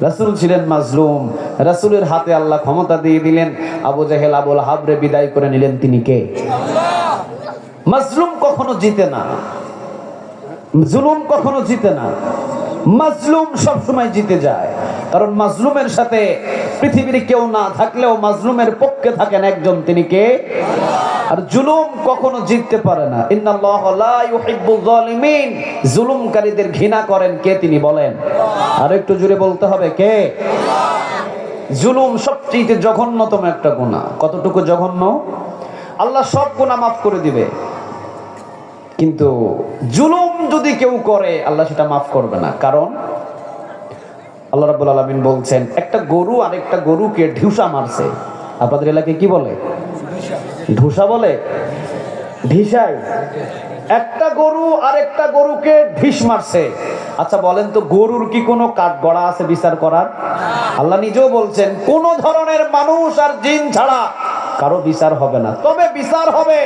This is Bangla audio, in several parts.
রাসূল ছিলেন মাজলুম। রাসূলের হাতে আল্লাহ ক্ষমতা দিয়ে দিলেন। আবু জাহেল আবুল হাবরে বিদায় করে নিলেন। তিনি কে? মাজলুম কখনো জিতে না। জুলুম কখনো জিতে না। মাজলুম সবসময় জিতে যায়। কারণ মাজলুমের সাথে পৃথিবীর কেউ না থাকলেও মাজলুমের পক্ষে থাকেন একজন, তিনি কে? আর জুলুম কখনো জিততে পারে না। ইন্নাল্লাহ লা ইউহিব্বুল জালিমিন জুলুমকারীদের ঘৃণা করেন কে, তিনি বলেন? আর একটু জুড়ে বলতে হবে, কে? জুলুম সবচেয়ে জঘন্যতম একটা গুনাহ। কতটুকু জঘন্য? আল্লাহ সব গুনাহ মাফ করে দিবে। কিন্তু জুলুম যদি কেউ করে, আল্লাহ সেটা মাফ করবে না। কারণ আল্লাহ রাব্বুল আলামিন বলছেন, একটা গরু আরেকটা গরুকে ঢিউসা মারছে। আপনাদের এলাকায় কি বলে? ঢুসা বলে? ঢিসাই। একটা গরু আরেকটা গরুকে ঢিস মারছে। আচ্ছা বলেন তো, গরুর কি কোনো কাঠ গড়া আছে বিচার করার? আল্লাহ নিজেও বলছেন, কোন ধরনের মানুষ আর জিন ছাড়া কারও বিচার হবে না। তবে বিচার হবে,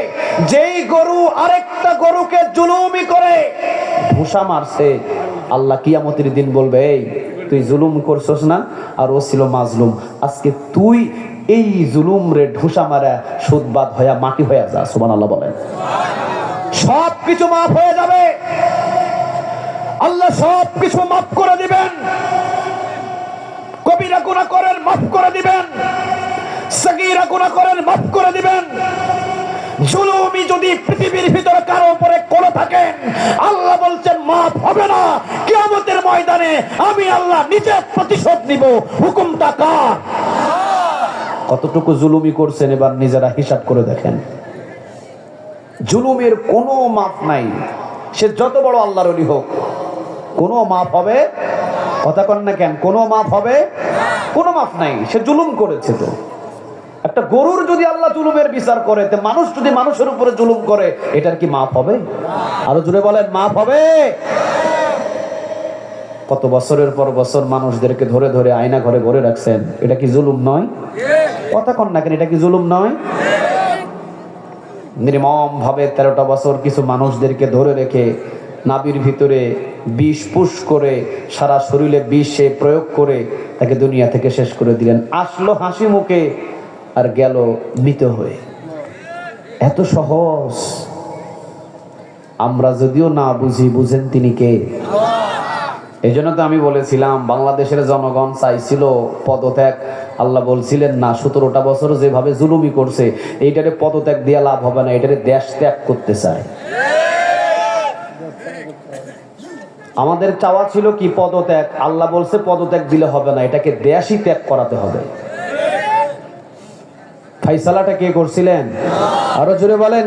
যেই গরু আরেকটা গরুকে জুলুমি করে ভুসা মারছে, আল্লাহ কিয়ামতির দিন বলবে, এই তুই জুলুম করছস না? আর ও ছিল মাজলুম। আজকে তুই এই জুলুম রে ঢুসা মারা সুদবাদ হইয়া মাটি হইয়া যা সুবান আল্লাহ বলেন। সব কিছু মাফ হয়ে যাবে। আল্লাহ সব কিছু মাফ করে দিবেন। কবিরা গুণা করেন, মাফ করে দিবেন। সগীরা গুণা করেন, মাফ করে দিবেন। জুলুমি যদি পৃথিবীর ভিতরে কারও উপরে করে থাকেন আল্লাহ বলছেন মাফ হবে না কিয়ামতের ময়দানে আমি আল্লাহ নিজে প্রতিশোধ নিব। হুকুমটা কার? কতটুকু জুলুমি করছেন এবার নিজেরা হিসাব করে দেখেন। জুলুমের কোনো মাপ নাই। সে যত বড় আল্লাহর অলি হোক, কোনো মাপ হবে? কথা কন না কেন? কোনো মাপ হবে? কোনো মাপ নাই। সে জুলুম করেছে তো। একটা গরুর যদি আল্লাহ জুলুমের বিচার করে মানুষ যদি মানুষের উপরে জুলুম করে, এটার কি মাপ হবে? আরও জুড়ে বলেন, মাপ হবে? কত বছরের পর বছর মানুষদেরকে ধরে ধরে আয়না ঘরে ঘরে রাখছেন? এটা কি জুলুম নয়? কথা কন না কেন, এটা কি জুলুম নয়? নির্মম ভাবে তেরোটা বছর কিছু মানুষদেরকে ধরে রেখে নাবির ভিতরে বিষ পুষ করে সারা শরীরে বিষ সে প্রয়োগ করে তাকে দুনিয়া থেকে শেষ করে দিলেন। আসলো হাসি মুখে আর গেল মৃত হয়ে। এত সহজ। আমরা যদিও না বুঝি, বুঝেন তিনি কে? এই জন্য তো আমি বলেছিলাম, বাংলাদেশের জনগণ চাইছিল পদত্যাগ। আল্লাহ বলছিলেন, না, সতেরোটা বছর যেভাবে জুলুমি করছে, এইটারে পদত্যাগ দিয়ে লাভ হবে না এটারে দেশ ত্যাগ করতে চায়। আমাদের চাওয়া ছিল কি পদত্যাগ? আল্লাহ বলছে, পদত্যাগ দিলে হবে না, এটাকে দেশই ত্যাগ করাতে হবে। ফাইসালাটা কে করছিলেন? আরও জোরে বলেন।